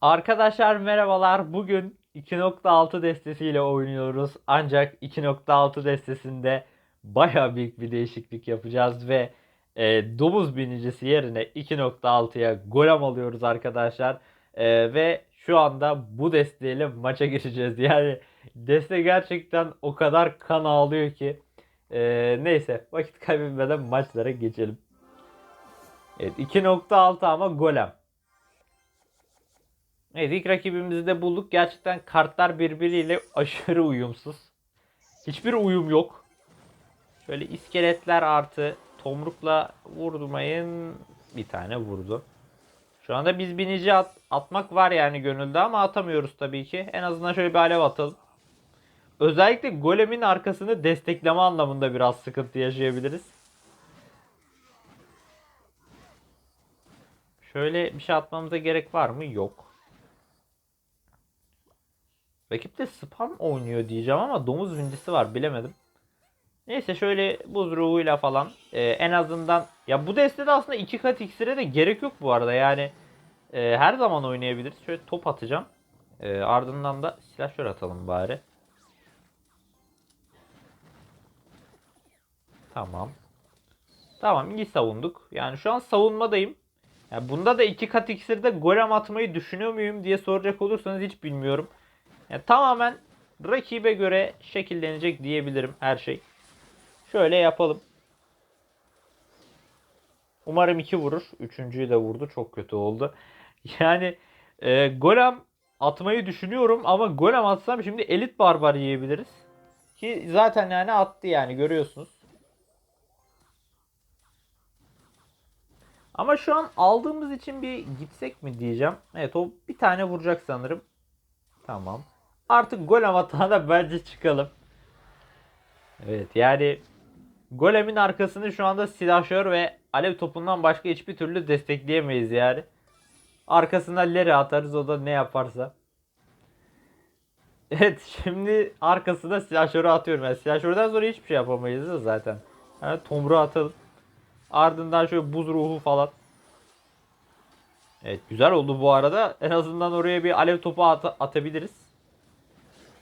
Arkadaşlar merhabalar. Bugün 2.6 destesiyle oynuyoruz. Ancak 2.6 destesinde baya büyük bir değişiklik yapacağız ve e, domuz binicisi yerine 2.6'ya golem alıyoruz arkadaşlar. E, ve şu anda bu desteğiyle maça geçeceğiz. Yani deste gerçekten o kadar kan ağlıyor ki. E, neyse vakit kaybetmeden maçlara geçelim. Evet 2.6 ama golem. Evet ilk rakibimizi de bulduk. Gerçekten kartlar birbiriyle aşırı uyumsuz. Hiçbir uyum yok. Şöyle iskeletler artı tomrukla vurmayın. Bir tane vurdu. Şu anda biz binici at- atmak var yani gönülde ama atamıyoruz tabii ki. En azından şöyle bir alev atalım. Özellikle golemin arkasını destekleme anlamında biraz sıkıntı yaşayabiliriz. Şöyle bir şey atmamıza gerek var mı? Yok. Rakip de spam oynuyor diyeceğim ama domuz vincisi var bilemedim. Neyse şöyle buz ruhuyla falan e, en azından ya bu destede aslında iki kat iksire de gerek yok bu arada yani e, her zaman oynayabiliriz. Şöyle top atacağım. E, ardından da silahşör atalım bari. Tamam. Tamam iyi savunduk. Yani şu an savunmadayım. Ya bunda da iki kat iksirde golem atmayı düşünüyor muyum diye soracak olursanız hiç bilmiyorum. Yani tamamen rakibe göre şekillenecek diyebilirim her şey. Şöyle yapalım. Umarım iki vurur. Üçüncüyü de vurdu. Çok kötü oldu. Yani e, golem atmayı düşünüyorum ama golem atsam şimdi elit barbar yiyebiliriz. Ki zaten yani attı yani görüyorsunuz. Ama şu an aldığımız için bir gitsek mi diyeceğim. Evet o bir tane vuracak sanırım. Tamam. Artık golem atağına bence çıkalım. Evet yani golemin arkasını şu anda silahşör ve alev topundan başka hiçbir türlü destekleyemeyiz yani. Arkasına leri atarız o da ne yaparsa. Evet şimdi arkasına silahşörü atıyorum. Yani silahşörden sonra hiçbir şey yapamayız da zaten. Yani tomruğu atalım. Ardından şöyle buz ruhu falan. Evet güzel oldu bu arada. En azından oraya bir alev topu at- atabiliriz.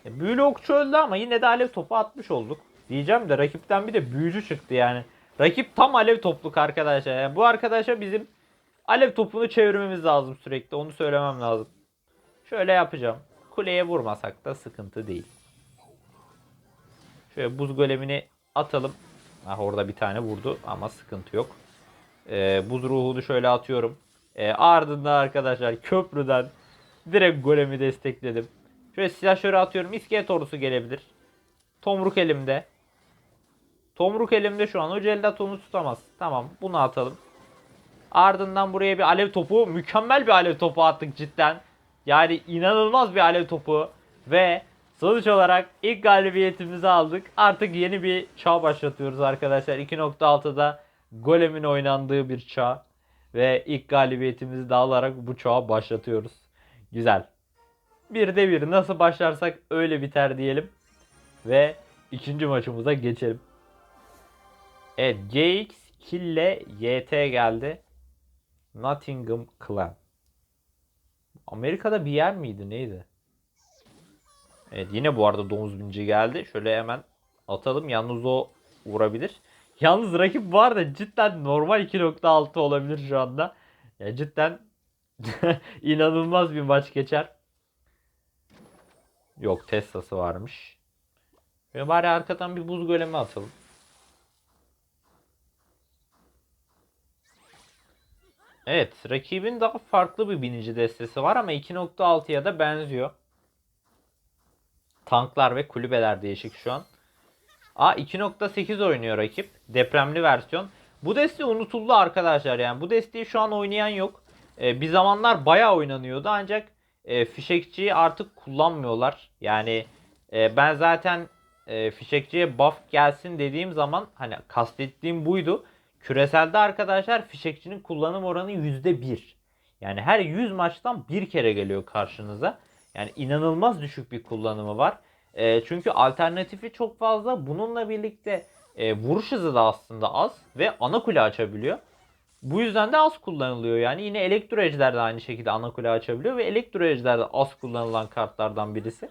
E, büyülü okçu öldü ama yine de alev topu atmış olduk. Diyeceğim de rakipten bir de büyücü çıktı yani. Rakip tam alev topluk arkadaşlar. Yani bu arkadaşa bizim alev topunu çevirmemiz lazım sürekli. Onu söylemem lazım. Şöyle yapacağım. Kuleye vurmasak da sıkıntı değil. Şöyle buz golemini atalım. Ah orada bir tane vurdu ama sıkıntı yok. Ee, buz ruhunu şöyle atıyorum. Ee, ardından arkadaşlar köprüden direkt golemi destekledim. Şöyle silahşörü atıyorum. İskelet ordusu gelebilir. Tomruk elimde. Tomruk elimde şu an. O cellat onu tutamaz. Tamam bunu atalım. Ardından buraya bir alev topu. Mükemmel bir alev topu attık cidden. Yani inanılmaz bir alev topu. Ve sonuç olarak ilk galibiyetimizi aldık. Artık yeni bir çağ başlatıyoruz arkadaşlar. 2.6'da golemin oynandığı bir çağ. Ve ilk galibiyetimizi de alarak bu çağı başlatıyoruz. Güzel. Bir de bir nasıl başlarsak öyle biter diyelim. Ve ikinci maçımıza geçelim. Evet GX Kille YT geldi. Nottingham Clan. Amerika'da bir yer miydi neydi? Evet yine bu arada domuz binci geldi. Şöyle hemen atalım. Yalnız o vurabilir. Yalnız rakip var da cidden normal 2.6 olabilir şu anda. Ya cidden inanılmaz bir maç geçer. Yok Tesla'sı varmış. Ve bari arkadan bir buz golemi atalım. Evet rakibin daha farklı bir binici destesi var ama 2.6'ya da benziyor. Tanklar ve kulübeler değişik şu an. A 2.8 oynuyor rakip. Depremli versiyon. Bu deste unutuldu arkadaşlar yani. Bu desteği şu an oynayan yok. Ee, bir zamanlar bayağı oynanıyordu ancak e, fişekçiyi artık kullanmıyorlar. Yani e, ben zaten e, fişekçiye buff gelsin dediğim zaman hani kastettiğim buydu. Küreselde arkadaşlar fişekçinin kullanım oranı %1. Yani her 100 maçtan bir kere geliyor karşınıza. Yani inanılmaz düşük bir kullanımı var. E, çünkü alternatifi çok fazla. Bununla birlikte e, vuruş hızı da aslında az ve ana kule açabiliyor. Bu yüzden de az kullanılıyor. Yani yine elektro ejder de aynı şekilde ana kule açabiliyor ve elektro ejder de az kullanılan kartlardan birisi.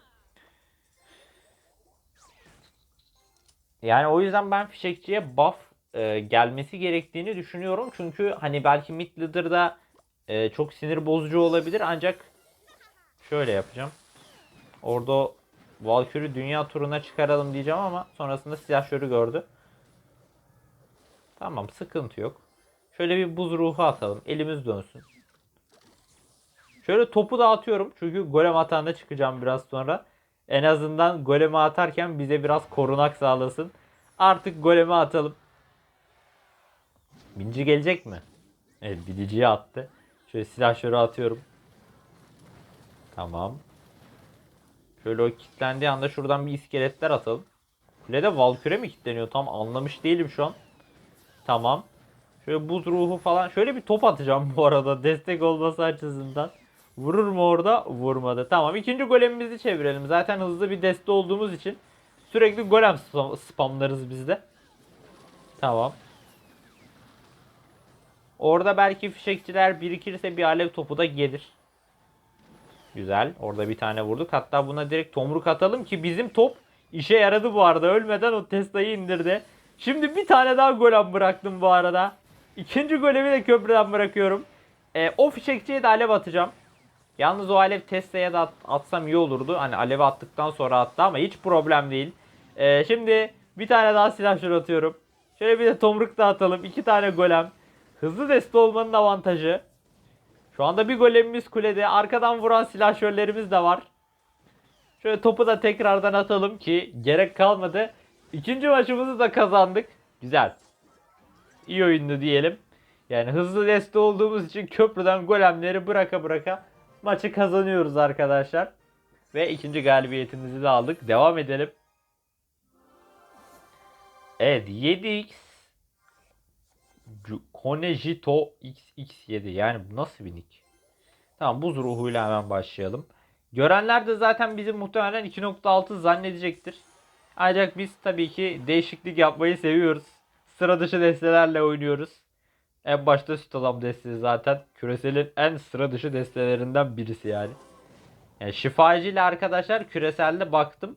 Yani o yüzden ben fişekçiye buff e, gelmesi gerektiğini düşünüyorum. Çünkü hani belki mid leader'da e, çok sinir bozucu olabilir ancak şöyle yapacağım. Orada Valkyrie dünya turuna çıkaralım diyeceğim ama sonrasında silahşörü gördü. Tamam sıkıntı yok. Şöyle bir buz ruhu atalım. Elimiz dönsün. Şöyle topu da atıyorum. Çünkü golem atağında çıkacağım biraz sonra. En azından golemi atarken bize biraz korunak sağlasın. Artık golemi atalım. Binci gelecek mi? Evet biliciyi attı. Şöyle silahşörü atıyorum. Tamam. Şöyle o kilitlendiği anda şuradan bir iskeletler atalım. Kulede Valkyrie mi kilitleniyor? Tam anlamış değilim şu an. Tamam. Şöyle buz ruhu falan. Şöyle bir top atacağım bu arada. Destek olması açısından. Vurur mu orada? Vurmadı. Tamam. ikinci golemimizi çevirelim. Zaten hızlı bir deste olduğumuz için sürekli golem spam- spamlarız biz de. Tamam. Orada belki fişekçiler birikirse bir alev topu da gelir. Güzel. Orada bir tane vurduk. Hatta buna direkt tomruk atalım ki bizim top işe yaradı bu arada. Ölmeden o Tesla'yı indirdi. Şimdi bir tane daha golem bıraktım bu arada. İkinci golemi de köprüden bırakıyorum. Ee, o fişekçiye de alev atacağım. Yalnız o alev Tesla'ya da at- atsam iyi olurdu. Hani alev attıktan sonra attı ama hiç problem değil. Ee, şimdi bir tane daha silah atıyorum. Şöyle bir de tomruk da atalım. İki tane golem. Hızlı deste olmanın avantajı. Şu anda bir golemimiz kulede. Arkadan vuran silahşörlerimiz de var. Şöyle topu da tekrardan atalım ki gerek kalmadı. İkinci maçımızı da kazandık. Güzel. İyi oyundu diyelim. Yani hızlı deste olduğumuz için köprüden golemleri bıraka bıraka maçı kazanıyoruz arkadaşlar. Ve ikinci galibiyetimizi de aldık. Devam edelim. Evet 7x Ju- Konejito XX7 yani bu nasıl bir nick? Tamam buz ruhuyla hemen başlayalım. Görenler de zaten bizi muhtemelen 2.6 zannedecektir. Ancak biz tabii ki değişiklik yapmayı seviyoruz. Sıra dışı destelerle oynuyoruz. En başta süt destesi zaten küreselin en sıra dışı destelerinden birisi yani. Yani şifacı ile arkadaşlar küreselde baktım.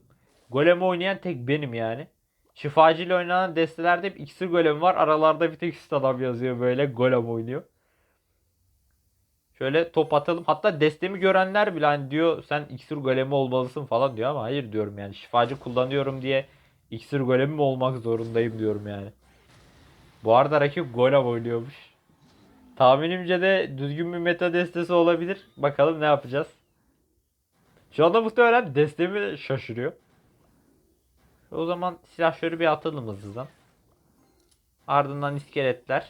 Golem oynayan tek benim yani. Şifacı ile oynanan destelerde hep iksir golem var. Aralarda bir tek süt yazıyor böyle golem oynuyor. Şöyle top atalım. Hatta destemi görenler bile hani diyor sen iksir golemi olmalısın falan diyor ama hayır diyorum yani şifacı kullanıyorum diye iksir golemi mi olmak zorundayım diyorum yani. Bu arada rakip golem oynuyormuş. Tahminimce de düzgün bir meta destesi olabilir. Bakalım ne yapacağız. Şu anda muhtemelen destemi şaşırıyor. O zaman silahşörü bir atalım hızlıdan. Ardından iskeletler.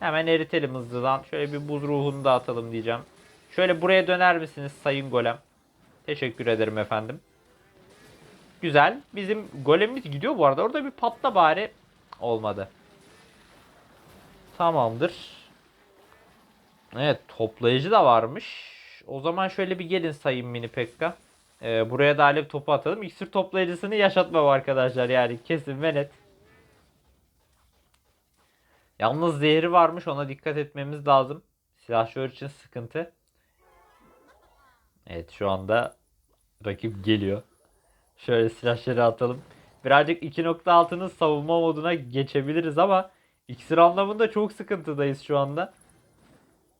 Hemen eritelim hızlıdan. Şöyle bir buz ruhunu da atalım diyeceğim. Şöyle buraya döner misiniz sayın golem? Teşekkür ederim efendim. Güzel. Bizim golemimiz gidiyor bu arada. Orada bir patla bari. Olmadı. Tamamdır. Evet toplayıcı da varmış. O zaman şöyle bir gelin sayın mini pekka. Ee, buraya da alev topu atalım. İksir toplayıcısını yaşatmam arkadaşlar yani kesin ve net. Yalnız zehri varmış ona dikkat etmemiz lazım. Silahşör için sıkıntı. Evet şu anda rakip geliyor. Şöyle silahşörü atalım. Birazcık 2.6'nın savunma moduna geçebiliriz ama iksir anlamında çok sıkıntıdayız şu anda.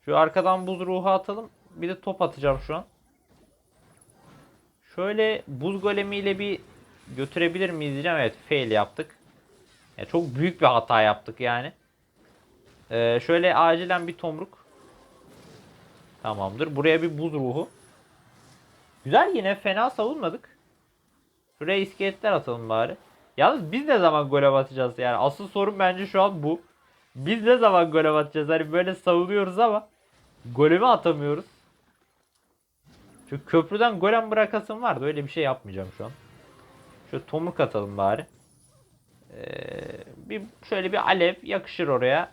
Şu arkadan buz ruhu atalım. Bir de top atacağım şu an. Şöyle buz golemiyle bir götürebilir miyiz diyeceğim. Evet fail yaptık. Ya çok büyük bir hata yaptık yani. Ee, şöyle acilen bir tomruk. Tamamdır. Buraya bir buz ruhu. Güzel yine fena savunmadık. Şuraya iskeletler atalım bari. Yalnız biz ne zaman gol atacağız yani? Asıl sorun bence şu an bu. Biz ne zaman gol atacağız? Hani böyle savunuyoruz ama golemi atamıyoruz. Şu köprüden golem bırakasım vardı. Öyle bir şey yapmayacağım şu an. Şöyle tomruk atalım bari. Ee, bir şöyle bir alev yakışır oraya.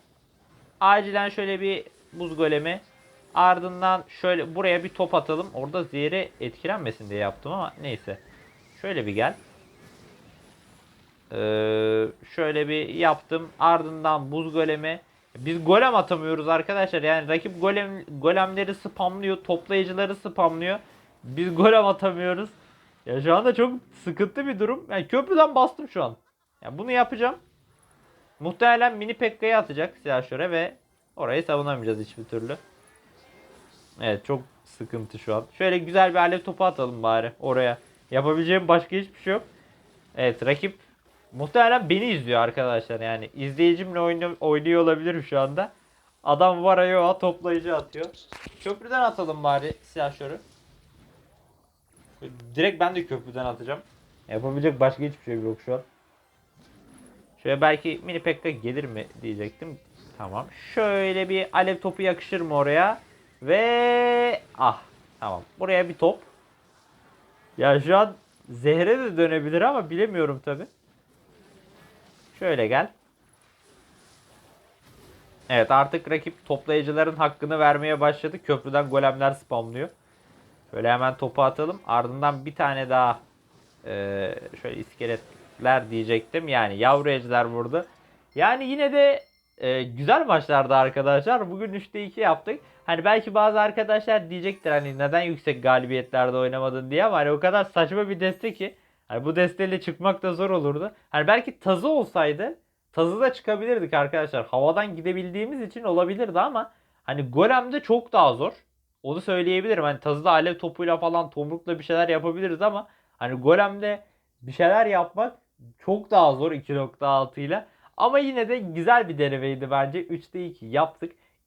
Acilen şöyle bir buz golemi. Ardından şöyle buraya bir top atalım. Orada zehri etkilenmesin diye yaptım ama neyse. Şöyle bir gel. Ee, şöyle bir yaptım. Ardından buz golemi. Biz golem atamıyoruz arkadaşlar. Yani rakip golem golemleri spamlıyor, toplayıcıları spamlıyor. Biz golem atamıyoruz. Ya şu anda çok sıkıntı bir durum. Yani köprüden bastım şu an. Ya bunu yapacağım. Muhtemelen mini Pekka'yı atacak silahşöre ve orayı savunamayacağız hiçbir türlü. Evet çok sıkıntı şu an. Şöyle güzel bir alev topu atalım bari oraya. Yapabileceğim başka hiçbir şey yok. Evet rakip muhtemelen beni izliyor arkadaşlar yani. izleyicimle oynuyor, oynuyor olabilirim şu anda. Adam var ya toplayıcı atıyor. Köprüden atalım bari silahşörü. Direkt ben de köprüden atacağım. Yapabilecek başka hiçbir şey yok şu an. Şöyle belki mini pekka gelir mi diyecektim. Tamam. Şöyle bir alev topu yakışır mı oraya? Ve ah tamam. Buraya bir top. Ya şu an zehre de dönebilir ama bilemiyorum tabi. Şöyle gel. Evet artık rakip toplayıcıların hakkını vermeye başladı. Köprüden golemler spamlıyor. Şöyle hemen topu atalım. Ardından bir tane daha eee, şöyle iskeletler diyecektim. Yani yavru vurdu. Yani yine de e, güzel maçlardı arkadaşlar. Bugün 3'te 2 yaptık. Hani belki bazı arkadaşlar diyecektir hani neden yüksek galibiyetlerde oynamadın diye ama hani o kadar saçma bir deste ki hani bu desteyle çıkmak da zor olurdu. Hani belki tazı olsaydı tazı da çıkabilirdik arkadaşlar. Havadan gidebildiğimiz için olabilirdi ama hani golemde çok daha zor. Onu söyleyebilirim. Hani tazıda alev topuyla falan tomrukla bir şeyler yapabiliriz ama hani golemde bir şeyler yapmak çok daha zor 2.6 ile. Ama yine de güzel bir denemeydi bence. 3'te 2 yaptık.